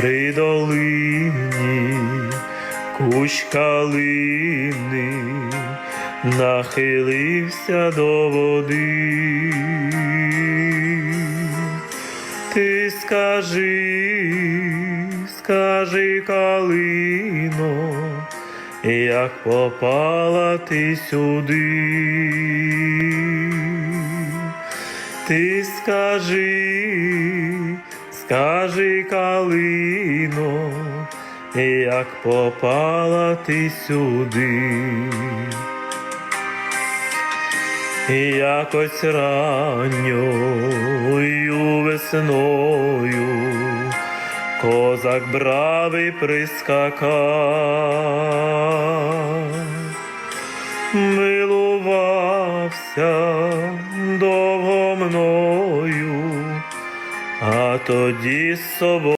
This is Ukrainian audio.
при долині, кущ калини нахилився до води. Ти скажи, скажи, калино, як попала ти сюди. Ти скажи, скажи, калино, як попала ти сюди. Якось ранньою весною козак бравий прискакав, милувався довго мною, тоді з собою.